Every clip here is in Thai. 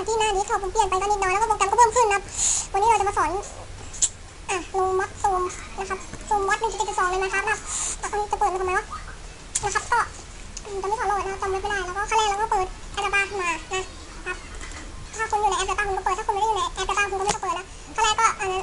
ากที่หน้านี้เขาผมเปลี่ยนไปก็นิดน้อยแล้วก็โปรแกรมก็เพิ่มขึ้นนะวันนี้เราจะมาสอนอะลงมัดซูมนะครับซูมวัดหนึ่งจุดสองเลยนะครับนะจะเปิดมาทำไมวะนะครับก็จะไม่ขอโหลดนะจำไม่ได้แล้วก็ขั้นแรกเราก็เปิดแอร์บาร์มานะครับถ้าคุณอยู่ในแอร์บาร์คุณก็เปิดถ้าคุณไม่ได้อยู่ในแอร์บาร์คุณก็ไม่ต้องเปิดนะขั้นแรกก็อันนั้น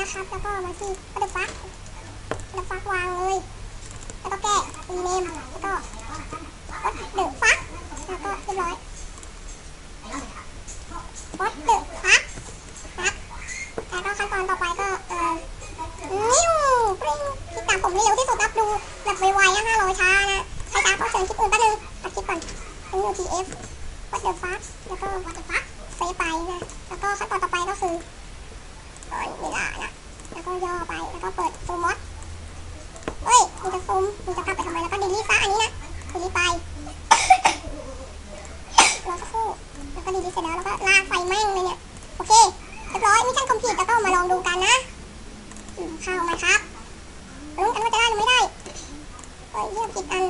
นะครับ แล้วก็มาที่ what the fuck what the fuck วางเลย แล้วก็แก้ rename แล้วก็ what the fuck แล้วก็เรียบร้อย what the fuck ครับแล้วก็ขั้นตอนต่อไปก็เอ่อนิ้วปริ้งคลิกตามผมให้เร็วที่สุดรับดูแบบไวๆนะห้าร้อยช้านะใครช้าก็เชิญคลิปอื่นแป๊บนึงอัดคลิปก่อนอันนี้ TF what the fuck แล้วก็ what the fuck เซฟไปนะแล้วก็ขั้นตอนต่อไปก็คืออนเวลานะ แล้วก็ย่อไป แล้วก็เปิดซูมมดเฮ้ยมันจะซูมมันจะกลับไปทำไมแล้วก็ดีลีทซะอันนี้นะดีลีทไปรอสักครู่แล้วก็ดีลีทเสร็จแล้วแล้วก็ลากไฟแม่งเลยเนี่ยโอเคเรียบร้อยมิชชั่นคอมพลีทแล้วก็มาลองดูกันนะเข้ามาครับลุ้นกันว่าจะได้หรือไม่ได้เฮ้ยเยี่ยมผิดอัน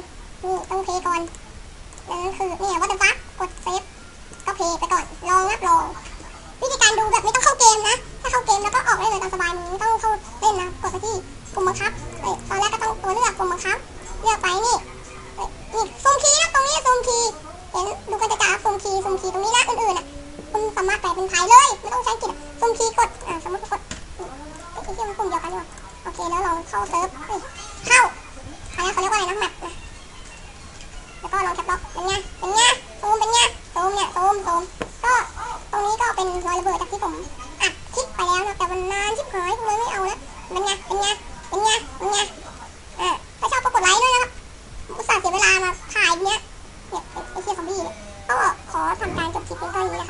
นี่ต้องเพย์ก่อนนั่นคือเนี่ยวัตถุฟักกดเซฟก็เพย์ไปก่อนลองนับลองวิธีการดูแบบไม่ต้องเข้าเกมนะ ถ้าเข้าเกมแล้วก็ออกได้เลยตามสบายมึงไม่ต้องเข้าเล่นนะกดไปที่ปุ่มบังคับ แปะเป็นไพ่เลยไม่ต้องใช้กิจสุ่มคีย์กดสมมติกดไอ้ที่มันกลุ่มเดียวกันอยู่โอเคแล้วลองเข้าเซิร์ฟเข้าอันนี้เขาเรียกว่าอะไรนะแมปนะแล้วก็ลองแคปล็อกเป็นไงเป็นไงซูมเป็นไงซูมเนี่ยซูมซูมก็ตรงนี้ก็เป็นรอยระเบิดจากที่ผมอัดคลิปไปแล้วนะแต่มันนานชิบหายมเลยไม่เอาละเป็นไงเป็นไงเป็นไงเป็นไงอ่าถ้าชอบก็กดไลค์ด้วยนะครับอุตส่าห์เสียเวลามาถ่ายเนี้ยเนี่ยไอ้เชี่ยซอมบี้เนี่ยก็ขอทำการจบคลิปเพียงเท่านี้นะคะ